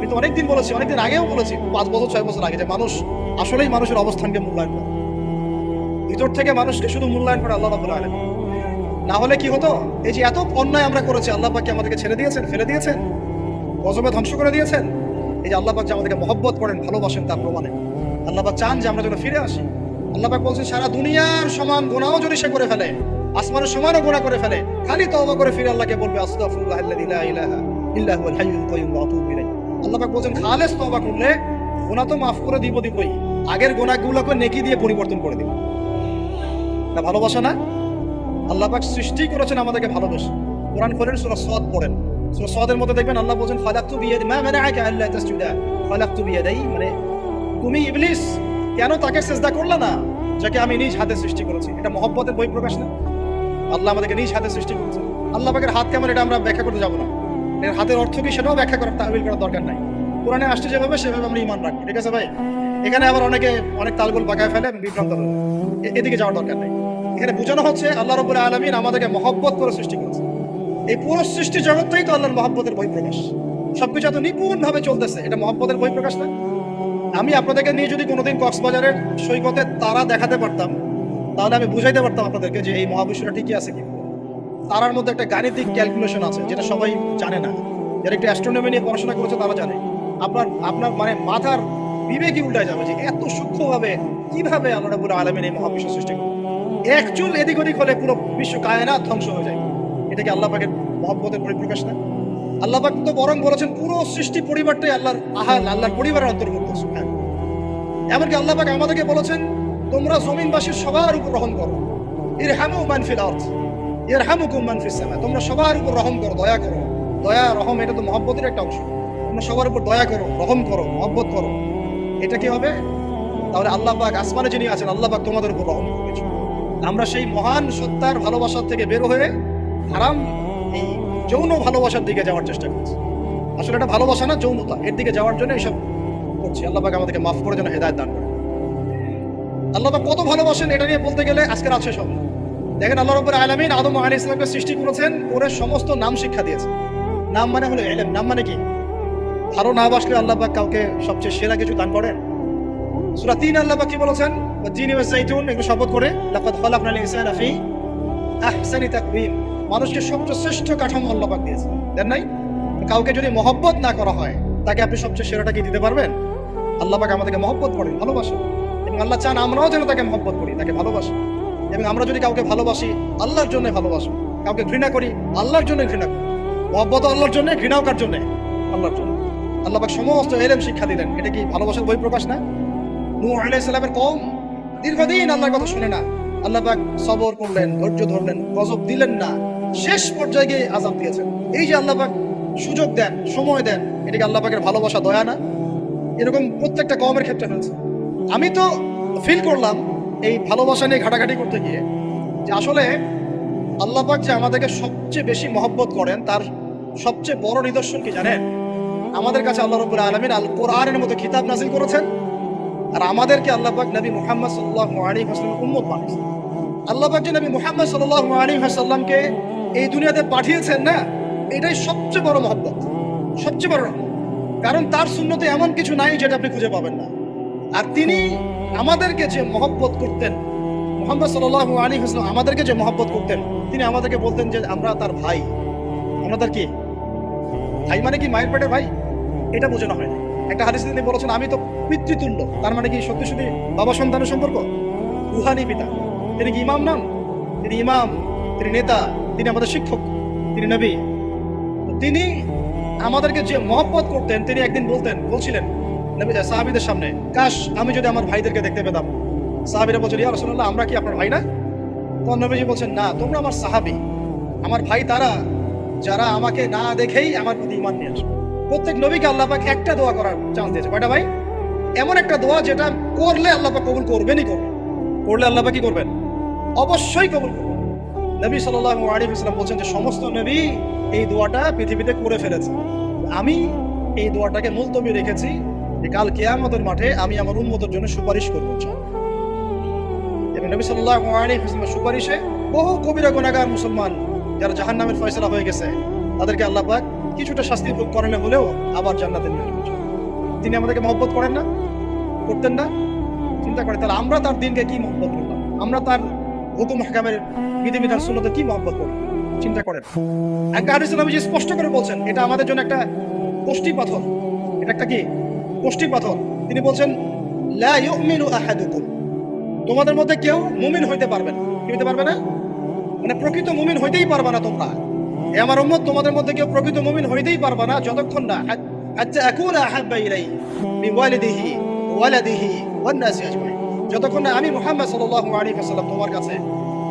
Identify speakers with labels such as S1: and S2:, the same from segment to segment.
S1: আমি তো অনেকদিন বলেছি, অনেকদিন আগেও বলেছি, পাঁচ বছর, ছয় বছর আগে যে মানুষ আসলেই মানুষের অবস্থানকে মূল্যায়ন করে। ভিতর থেকে মানুষকে শুধু মূল্যায়ন করে আল্লাহ রাবুল আলম না হলে কি হতো? এই যে এত অন্যায় আমরা করেছি, আল্লাহ পাক কি আমাদেরকে ছেড়ে দিয়েছেন, ফেলে দিয়েছেন, গজবে ধ্বংস করে দিয়েছেন। এই যে আল্লাহ পাক যে আমাদেরকে মহব্বত করেন, ভালোবাসেন তার প্রমাণে। আল্লাহ পাক চান যে আমরা যেন ফিরে আসি। আল্লাহ পাক বলছেন, সারা দুনিয়ার সমান গুণাও যদি সে করে ফেলে, আসমানের সমানও গুণা করে ফেলে, খালি তওবা করে ফিরে আল্লাহকে বলবে, আস্তাগফিরুল্লাহ আল্লাযী লা ইলাহা ইল্লা হুয়াল হাইয়ুল কাইয়্যুম ওয়া আতুবু ইলাইহি আল্লাহ পাক বলছেন, খালেস তওবা করলে গুনাহ তো মাফ করে দিব, দিবই। আগের গুনাহগুলোকে নেকি দিয়ে পরিবর্তন করে দিব। না, ভালোবাসা না? আল্লাহ পাক সৃষ্টি করেছেন আমাদেরকে ভালোবেসে। কোরআন খোলেন সূরা সাদ পড়েন। সূরা সাদের মধ্যে দেখবেন আল্লাহ বলেন খালাকতু বিয়াদি মা মানাআকা আল্লা তাসজুদা। খালাকতু বিয়াদাই মানে তুমি ইবলিস, কেন তাকে সেজদা করলে না, যাকে আমি নিজ হাতে সৃষ্টি করেছি? এটা মহব্বতের বই প্রকাশ না? আল্লাহ আমাদেরকে নিজ হাতে সৃষ্টি করেছে আল্লাহ পাকের হাত কেমন, এটা আমরা ব্যাখ্যা করতে যাব না। এর হাতের অর্থ কি সেটাও ব্যাখ্যা করার তাহবিল করার দরকার নাই। কোরআনে আসছে যেভাবে, সেভাবে আমরা ইমান রাখব, ঠিক আছে ভাই? এখানে আবার অনেকে অনেক তালগোল পাকায় ফেলে, বিভ্রান্ত এদিকে যাওয়ার দরকার নেই। এখানে বোঝানো হচ্ছে আল্লাহ রবুল আলমিন আমাদেরকে মহব্বত করে সৃষ্টি করেছে। এই পুরো সৃষ্টি জগৎটাই তো আল্লাহর মহব্বতের বই প্রকাশ সবকিছু এত নিপুণ ভাবে চলতেছে, এটা মহব্বতের বই প্রকাশ না? আমি আপনাদেরকে নিয়ে যদি কোনোদিন কক্সবাজারের সৈকতে তারা দেখাতে পারতাম, তাহলে আমি বুঝাইতে পারতাম আপনাদেরকে যে এই মহাবিশ্বটা ঠিকই আছে কি তারার মধ্যে একটা গাণিতিক ক্যালকুলেশন আছে, যেটা সবাই জানে না। যারা একটু অ্যাস্ট্রোনমি নিয়ে পড়াশোনা করেছে, তারা জানে। আপনার আপনার মানে মাথার বিবেকই উল্টায় যাবে যে এত সূক্ষ্মভাবে কীভাবে আমরা পুরো আলমের এই মহাবিশ্ব সৃষ্টি করি এক চুল এদিক ওদিক হলে পুরো বিশ্ব কায়নাত ধ্বংস হয়ে যায়। এটা কি আল্লাহ পাকের মহব্বতের পরিপ্রকাশ না? আল্লাহ পাক তো বরং বলেছেন, পুরো সৃষ্টি পরিবারটাই আল্লাহর আহাল আল্লাহর পরিবারের অন্তর্ভুক্ত হ্যাঁ এমনকি আল্লাহ পাক আমাদেরকে বলেছেন, তোমরা জমিনবাসীর সবার উপর গ্রহণ করো। এর হ্যামু মানফিল আর্থ এর হ্যামুকুম মানফিস সামা। তোমরা সবার উপর রহম করো, দয়া করো। দয়া, রহম, এটা তো মহব্বতের একটা অংশ। তোমরা সবার উপর দয়া করো, রহম করো, মহব্বত করো। এটা কি হবে? তাহলে আল্লাহ পাক আসমানে যিনি আছেন, আল্লাহ পাক তোমাদের উপর রহম করেছে আমরা সেই মহান সত্তার ভালোবাসার থেকে বের হয়ে হারাম, এই যৌন ভালোবাসার দিকে যাওয়ার চেষ্টা করছি। আসলে এটা ভালোবাসা না, যৌনতা। এর দিকে যাওয়ার জন্য এইসব করছি। আল্লাহ পাক আমাদেরকে মাফ করে যেন হেদায়ত দান করে। আল্লাহ পাক কত ভালোবাসেন, এটা নিয়ে বলতে গেলে আজকের আছে সব দেখেন আল্লাহ রব্বুল আলামিন আদম আলী ইসলামকে সৃষ্টি করেছেন, ওরে সমস্ত নাম শিক্ষা দিয়েছেন নাম মানে হলো এলেম, নাম মানে কি? ভালো না বাসলে আল্লাহ পাক কাউকে সবচেয়ে সেরা কিছু দান করেন। সূরা তিন আল্লাহ পাক কি বলেছেন? জিনি ওয়া জাইতুন এগুলো শপথ করে, লাকাদ খালাকনাল ইনসানা ফি আহসানি তাকওয়িম। মানুষকে সবচেয়ে শ্রেষ্ঠ কাঠামো আল্লাহ পাক দিয়েছেন দেন নাই? কাউকে যদি মহব্বত না করা হয়, তাকে আপনি সবচেয়ে সেরাটা কি দিতে পারবেন? আল্লাহ পাক আমাদেরকে মহব্বত করেন, ভালোবাসেন। এবং আল্লাহ চান আমরাও যেন তাকে মহব্বত করি, তাকে ভালোবাসি এবং আমরা যদি কাউকে ভালোবাসি, আল্লাহর জন্য ভালোবাসি। কাউকে ঘৃণা করি, আল্লাহর জন্য ঘৃণা করি। মহব্বত আল্লাহর জন্য, ঘৃণাও কার জন্য? আল্লাহর জন্য। আল্লাহ সমস্ত এলেম শিক্ষা দিলেন। এটা কি ভালোবাসার বই প্রকাশ না? আলাইহিস কম দীর্ঘদিন আল্লাহর কথা শুনে না। আল্লাহ পাক সবর করলেন, ধৈর্য ধরলেন, গজব দিলেন না। শেষ পর্যায়ে গিয়ে আজাব দিয়েছেন। এই যে আল্লাহ পাক সুযোগ দেন, সময় দেন, এটা কি আল্লাহ পাকের ভালোবাসা, দয়া না? এরকম প্রত্যেকটা কমের ক্ষেত্রে হয়েছে। আমি তো ফিল করলাম এই ভালোবাসা নিয়ে ঘাটাঘাটি করতে গিয়ে যে আসলে আল্লাহ পাক যে আমাদেরকে সবচেয়ে বেশি মহব্বত করেন, তার সবচেয়ে বড় নিদর্শন কি জানেন? আমাদের কাছে আল্লাহ রবুল্লা আলমিন আল কোরআনের মতো খিতাব নাজিল করেছেন আর আমাদেরকে আল্লাহ পাক নবী মুহাম্মদ সাল্লাহ আলী হাসলাম উম্মত বানিয়েছেন। আল্লাহ পাক যে নবী মুহাম্মদ সাল্লাহ আলী হাসাল্লামকে এই দুনিয়াতে পাঠিয়েছেন না, এটাই সবচেয়ে বড় মহব্বত, সবচেয়ে বড় কারণ তার শূন্যতে এমন কিছু নাই যেটা আপনি খুঁজে পাবেন না। আর তিনি আমাদেরকে যে মহব্বত করতেন, মোহাম্মদ সাল্লাহ আলী হাসলাম আমাদেরকে যে মহব্বত করতেন, তিনি আমাদেরকে বলতেন যে আমরা তার ভাই। আমরা তার কি? ভাই মানে কি মায়ের পেটের ভাই? এটা বোঝানো হয় একটা হাদিসে তিনি বলেছেন, আমি তো পিতৃতুল্য। তার মানে কি সত্যি সত্যি বাবা সন্তানের সম্পর্ক? রুহানি পিতা। তিনি কি ইমাম নাম? তিনি ইমাম, তিনি নেতা, তিনি আমাদের শিক্ষক, তিনি নবী। তিনি আমাদেরকে যে মহব্বত করতেন, তিনি একদিন বলতেন, বলছিলেন সাহাবিদের সামনে, কাশ, আমি যদি আমার ভাইদেরকে দেখতে পেতাম। সাহাবিরা বলছেন ইয়া রাসূলুল্লাহ, আমরা কি আপনার ভাই না? তখন নবীজি বলছেন, না, তোমরা আমার সাহাবি। আমার ভাই তারা, যারা আমাকে না দেখেই আমার প্রতি ইমান নিয়ে আসবে। প্রত্যেক নবীকে আল্লাহ একটা দোয়া করার চান্স দিয়েছে। কয়টা ভাই? এমন একটা দোয়া যেটা করলে আল্লাহ কবুল করবেনই করবেন। করলে আল্লাহ পাক কি করবেন? অবশ্যই কবুল করবেন। নবী সাল্লাল্লাহু আলাইহি ওয়াসাল্লাম বলছেন যে, সমস্ত নবী এই দোয়াটা পৃথিবীতে করে ফেলেছে। আমি এই দোয়াটাকে মুলতবি রেখেছি যে কাল কেয়ামতের মাঠে আমি আমার উন্মতের জন্য সুপারিশ করব নবী ওয়াসাল্লামের সুপারিশে বহু কবিরা, গুনাহগার, মুসলমান যারা জাহান্নামের ফয়সলা হয়ে গেছে, তাদেরকে আল্লাহ পাক কিছুটা শাস্তি ভোগ করেন হলেও আবার জান্নাতে নিয়ে আসবেন তিনি আমাদেরকে মহব্বত করেন না, করতেন না, চিন্তা করে তাহলে আমরা তার দিনকে কি মহব্বত করলাম? আমরা তার হুকুম, হাকামের বিধিবিধান সুন্নতে কি মহব্বত করব চিন্তা করেন। একটা হাদিসে নবীজি স্পষ্ট করে বলছেন, এটা আমাদের জন্য একটা কোষ্টি পাথর এটা একটা কি? পাথর। তিনি বলছেন, লা ইউমিনু আহাদুকুম। তোমাদের মধ্যে কেউ মুমিন হইতে পারবে না। হইতে পারবে না? মানে প্রকৃত মুমিন হইতেই পারবে না তোমরা। আমার উম্মত, তোমাদের মধ্যে কেউ প্রকৃত মুমিন হইতেই পারবে না যতক্ষণ না। আচ্ছা এখন আহাব্বা ইলাই বিওয়ালিদিহি ওয়ালাদিহি ওয়ান নাসি আজমাইন। যতক্ষণ না আমি মুহাম্মদ সাল্লাল্লাহু আলাইহি ওয়াসাল্লাম তোমার কাছে,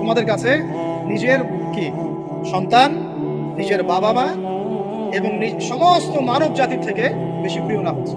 S1: তোমাদের কাছে নিজের কি? সন্তান, নিজের বাবা মা এবং সমস্ত মানব জাতির থেকে বেশি প্রিয় না হচ্ছে।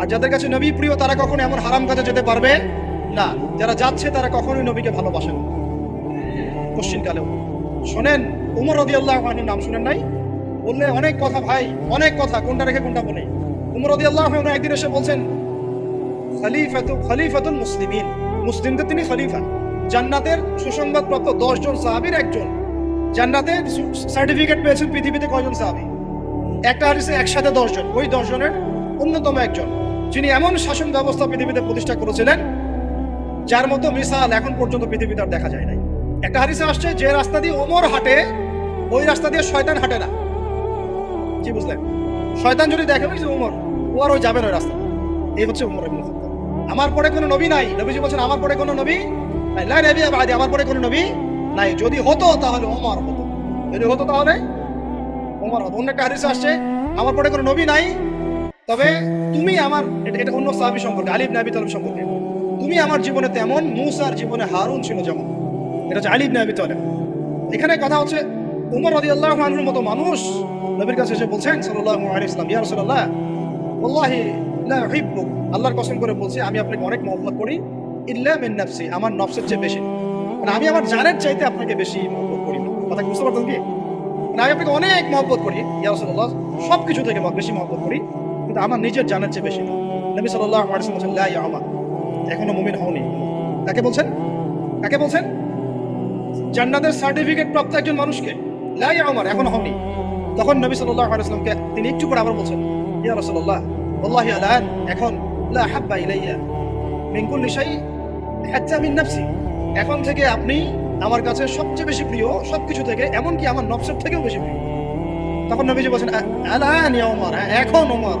S1: আর যাদের কাছে নবী প্রিয়, তারা কখনো এমন হারাম কাজে যেতে পারবে না। যারা যাচ্ছে, তারা কখনোই নবীকে ভালোবাসেন না। কোশ্চিন কালেও। শোনেন, উমর রদি আল্লাহ নাম শুনেন নাই? বললে অনেক কথা ভাই, অনেক কথা। কোনটা রেখে কোনটা বলে? উমর রদি আল্লাহ একদিন এসে বলছেন, খলিফাতু, খলিফাতুল মুসলিমিন। মুসলিমদের তিনি খলিফা। জান্নাতের সুসংবাদপ্রাপ্ত দশ জন সাহাবীর একজন। জান্নাতের সার্টিফিকেট পেয়েছেন পৃথিবীতে কয়জন সাহাবী? একটা হাদিসে একসাথে দশজন। ওই দশজনের অন্যতম একজন। যিনি এমন শাসন ব্যবস্থা পৃথিবীতে প্রতিষ্ঠা করেছিলেন, যার মতো মিসাল এখন পর্যন্ত পৃথিবীতে আর দেখা যায় নাই। একটা হাদিসে আসছে, যে রাস্তা দিয়ে ওমর হাঁটে, ওই রাস্তা দিয়ে শয়তান হাঁটে না। কি বুঝলেন? শয়তান যদি দেখে যে ওমর, ও আর ওই যাবে না রাস্তা এই হচ্ছে খাত্তাব। আমার পরে কোনো নবী নাই। নবীজি বলছেন, আমার পরে কোনো নবী নাই। লা নবী আমার পরে কোনো নবী নাই। যদি হতো, তাহলে ওমর হতো। যদি হতো, তাহলে ওমর হতো। অন্য একটা হাদিসে আসছে, আমার পরে কোনো নবী নাই তবে তুমি আমার, এটা অন্য সাহাবী সম্পর্কে আলিব নাবি তালেব সম্পর্কে। তুমি আমার জীবনে তেমন মুসার জীবনে হারুন ছিল যেমন। এটা হচ্ছে আলিব নাবি তালেব। এখানে কথা হচ্ছে উমর রদি আল্লাহ আনহুর মতো মানুষ, নবীর কাছে এসে বলছেন, সাল্লাল্লাহু আলাইহি ওয়াসাল্লাম, ইয়া রাসূলুল্লাহ, ওয়াল্লাহি লা আল্লাহর কসম করে বলছি, আমি আপনাকে অনেক মহব্বত করি, ইল্লা মিন নাফসি, আমার নফসের চেয়ে বেশি মানে আমি আমার জানের চাইতে আপনাকে বেশি মহব্বত করি কথা বুঝতে পারতেন কি? মানে আমি আপনাকে অনেক মহব্বত করি, ইয়া রাসূলুল্লাহ সব কিছু থেকে বেশি মহব্বত করি। কিন্তু আমার নিজের জানের চেয়ে বেশি নবী ইয়া আমা এখনও মুমিন হওনি। কাকে বলছেন? কাকে বলছেন? জান্নাতের সার্টিফিকেট প্রাপ্ত একজন মানুষকে। লা ইয়া আমার এখন হওনি। তখন নবী আলাইহি তিনি একটু পরে আবার বলছেন ইয়া রাসূলুল্লাহ ওয়াল্লাহি আলান এখন লা হাব্বা ইলাইয়া মিন কুল্লি শাই হাত্তা মিন নাফসি। এখন থেকে আপনি আমার কাছে সবচেয়ে বেশি প্রিয় সবকিছু থেকে এমনকি আমার নফসের থেকেও বেশি প্রিয়। তখন নবীজি বলছেন আলান ইয়া ওমর হ্যাঁ, এখন ওমর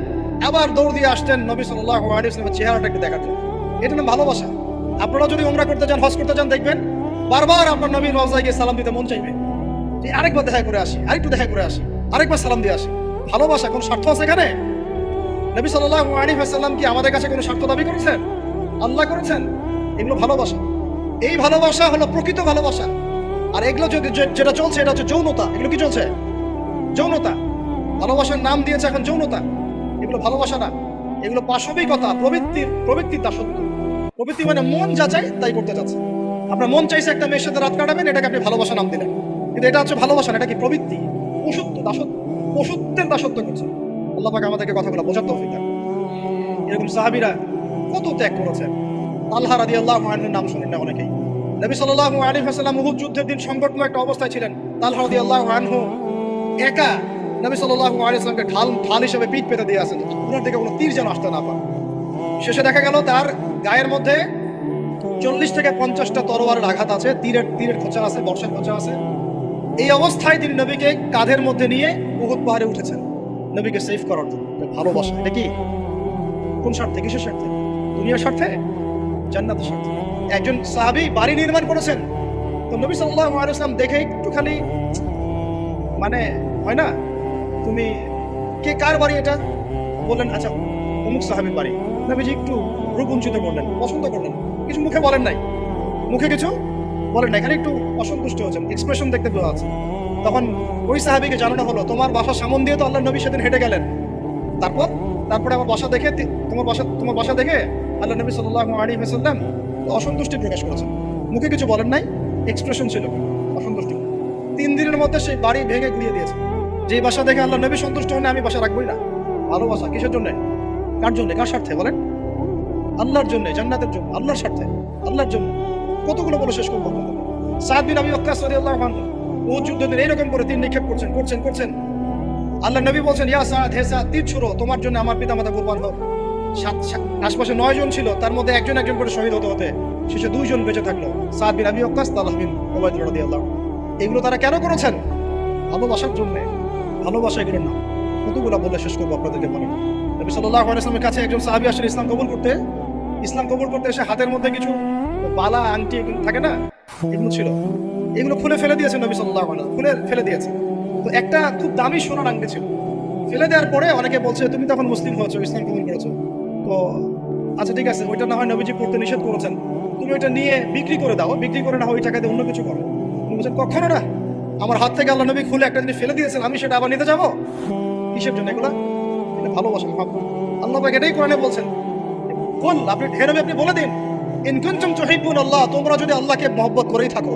S1: আবার দৌড় দিয়ে আসতেন নবী সাল্লাল্লাহু আলাইহি ওয়াসাল্লামের চেহারাটা একটু এটা নাম ভালোবাসা। আপনারা যদি ওমরা করতে চান হজ করতে চান দেখবেন বারবার আপনার নবীর রওজায় গিয়ে সালাম দিতে মন চাইবে। যে আরেকবার দেখা করে আসি, আরেকটু দেখা করে আসি, আরেকবার সালাম দিয়ে আসি। ভালোবাসা কোন স্বার্থ আছে এখানে? নবী আলাইহি ওয়াসাল্লাম কি আমাদের কাছে কোনো স্বার্থ দাবি করেছেন? আল্লাহ করেছেন? এগুলো ভালোবাসা। এই ভালোবাসা হলো প্রকৃত ভালোবাসা। আর এগুলো যদি যেটা চলছে, এটা হচ্ছে যৌনতা। এগুলো কি চলছে? যৌনতা। ভালোবাসার নাম দিয়েছে এখন যৌনতা। এগুলো ভালোবাসা না। এগুলো পাশবিকতা, প্রবৃত্তির প্রবৃত্তির দাসত্ব। প্রবৃত্তি মানে মন যা চাই তাই করতে চাচ্ছে। আপনার মন চাইছে একটা মেয়ের সাথে রাত কাটাবেন, এটাকে আপনি ভালোবাসা নাম দিলেন। কিন্তু এটা হচ্ছে ভালোবাসা এটা কি প্রবৃত্তি? পশুত্ব, দাসত্ব। পশুত্বের দাসত্ব করছে। আল্লাহ পাক আমাদেরকে কথাগুলো বোঝার তৌফিক। এরকম সাহাবীরা কত ত্যাগ করেছে। আল্লাহ রাদি আল্লাহ নাম শুনেন না অনেকেই। নবী সাল্লাল্লাহু আলাইহি ওয়াসাল্লাম উহুদ যুদ্ধের দিন সংকটময় একটা অবস্থায় ছিলেন। তালহা রাদিয়াল্লাহু আনহু একা নবী আলাইহি ওয়াসাল্লামকে ঢাল ঢাল হিসেবে পিঠ পেতে দিয়ে আসেন। ওনার দিকে কোনো তীর যেন আসতে না পারে। শেষে দেখা গেল তার গায়ের মধ্যে চল্লিশ থেকে পঞ্চাশটা তরোয়ারের আঘাত আছে, তীরের তীরের খোঁচা আছে, বর্ষার খোঁচা আছে। এই অবস্থায় তিনি নবীকে কাঁধের মধ্যে নিয়ে উহুদ পাহাড়ে উঠেছেন। নবীকে সেভ করার জন্য। ভালোবাসা, এটা কি? কোন স্বার্থে? কিসের স্বার্থে? দুনিয়ার স্বার্থে? জান্নাতের স্বার্থে। একজন সাহাবী বাড়ি নির্মাণ করেছেন। তো নবী সাল্লাল্লাহু আলাইহি ওয়াসাল্লাম দেখে একটু খালি মানে হয় না? তুমি কে কার বাড়ি এটা? বললেন আচ্ছা অমুক সাহাবীর বাড়ি। নবীজি একটু রূপঞ্চিত করলেন পছন্দ করলেন। কিছু মুখে বলেন নাই। মুখে কিছু? বলেন না এখানে একটু অসন্তুষ্ট হচ্ছেন এক্সপ্রেশন দেখতে পাওয়া আছে। তখন ওই সাহাবীকে জানানো হলো, তোমার বাসা সামন দিয়ে তো আল্লাহ নবী সেদিন হেঁটে গেলেন। তারপর? তারপরে আমার বাসা দেখে তোমার বাসা তোমার বাসা দেখে আল্লাহ নবী সাল্লাল্লাহু আলাইহি ওয়াসাল্লাম অসন্তুষ্টি প্রকাশ করেছেন। মুখে কিছু বলেন নাই? এক্সপ্রেশন ছিল, অসন্তুষ্টি। তিন দিনের মধ্যে সেই বাড়ি ভেঙে গুড়িয়ে দিয়েছে। যে বাসা দেখে আল্লাহ নবী সন্তুষ্ট হলে আমি বাসা রাখবোই না। ভালোবাসা কিসের জন্য? কার জন্য? কার স্বার্থে বলেন? আল্লাহর জন্য, জান্নাতের জন্য, আল্লাহর স্বার্থে, আল্লাহর জন্য। কতগুলো বলে শেষ করব? সাদ বিন আবি ওয়াক্কাস রাদিয়াল্লাহু আনহু, ও যুদ্ধ দিন এইরকম করে তিন নিক্ষেপ করছেন করছেন করছেন। আল্লাহ নবী বলছেন, ইয়া সাদ, হে সাদ, তীর ছুড়ো, তোমার জন্য আমার পিতা মাতা কুরবান হোক সাত আশপাশে নয় জন ছিল, তার মধ্যে একজন একজন করে শহীদ হতে হতে শেষে দুইজন বেঁচে থাকল। সাদ বিন আবি ওয়াক্কাস, তালাহ বিন ওবায়দ এগুলো তারা কেন করেছেন? ভালোবাসার জন্য। ভালোবাসা এগুলোর নাম কতগুলো বলে শেষ করব আপনাদেরকে বলে নবী সাল্লাল্লাহু আলাইহি ওয়াসাল্লামের কাছে একজন সাহাবী আসেন ইসলাম কবুল করতে ইসলাম কবুল করতে এসে হাতের মধ্যে কিছু বালা আংটি এগুলো থাকে না এগুলো ছিল। এগুলো খুলে ফেলে দিয়েছে নবী ওয়াসাল্লাম, খুলে ফেলে দিয়েছে। তো একটা খুব দামি সোনার আংটি ছিল। ফেলে দেওয়ার পরে অনেকে বলছে তুমি তখন মুসলিম হয়েছো ইসলাম কবুল করেছ। তো আচ্ছা ঠিক আছে ওইটা না হয় নবীজি পড়তে নিষেধ করেছেন। তুমি ওইটা নিয়ে বিক্রি করে দাও বিক্রি করে না হয় ওই টাকা দিয়ে অন্য কিছু করো। বলছেন কখনো না। আমার হাত থেকে আল্লাহ নবী খুলে একটা জিনিস ফেলে দিয়েছেন, আমি সেটা আবার নিতে যাব? কিসের জন্য এগুলা? এটা ভালোবাসা মহাব্বত। আল্লাহ পাক এটাই কোরআনে বলছেন। কোন? আপনি নবী, আপনি বলে দিন। ইন কুনতুম আল্লাহ, তোমরা যদি আল্লাহকে মহব্বত করেই থাকো,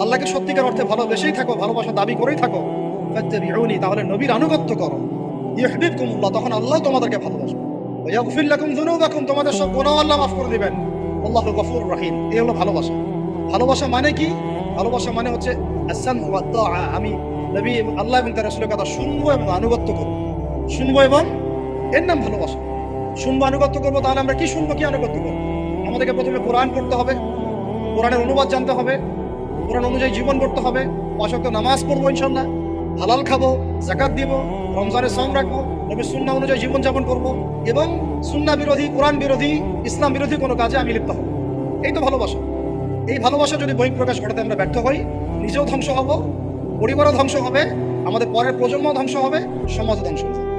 S1: আল্লাহকে সত্যিকার অর্থে ভালোবেসেই থাকো, ভালোবাসা দাবি করেই থাকো তাহলে নবীর আনুগত্য করো। ইউহিব্বুকুমুল্লাহ, তখন আল্লাহ তোমাদেরকে ভালোবাসবে। ওয়া ইয়াগফির লাকুম যুনুবাকুম, তোমাদের সব গুনাহ আল্লাহ মাফ করে দিবেন। আল্লাহু গফুর রহিম। এই হলো ভালোবাসা। ভালোবাসা মানে কি? ভালোবাসা মানে হচ্ছে আমি নবী আল্লাহ এবং তার রাসূলের কথা শুনব এবং আনুগত্য করব। শুনব এবং এর নাম ভালোবাসা। শুনব, আনুগত্য করব, তাহলে আমরা কি শুনব, কি আনুগত্য করব? আমাদেরকে প্রথমে কোরআন পড়তে হবে, কোরআনের অনুবাদ জানতে হবে, কোরআন অনুযায়ী জীবন করতে হবে অশক্ত নামাজ পড়ব ইনশাল্লাহ হালাল খাব জাকাত দিব রমজানের সম রাখব, নবীর সুন্না অনুযায়ী জীবনযাপন করব এবং সুন্না বিরোধী, কোরআন বিরোধী, ইসলাম বিরোধী কোনো কাজে আমি লিপ্ত হব। এই তো ভালোবাসা। এই ভালোবাসা যদি বহিঃপ্রকাশ ঘটাতে আমরা ব্যর্থ হই, নিজেও ধ্বংস হব, পরিবারও ধ্বংস হবে, আমাদের পরের প্রজন্ম ধ্বংস হবে, সমাজও ধ্বংস হবে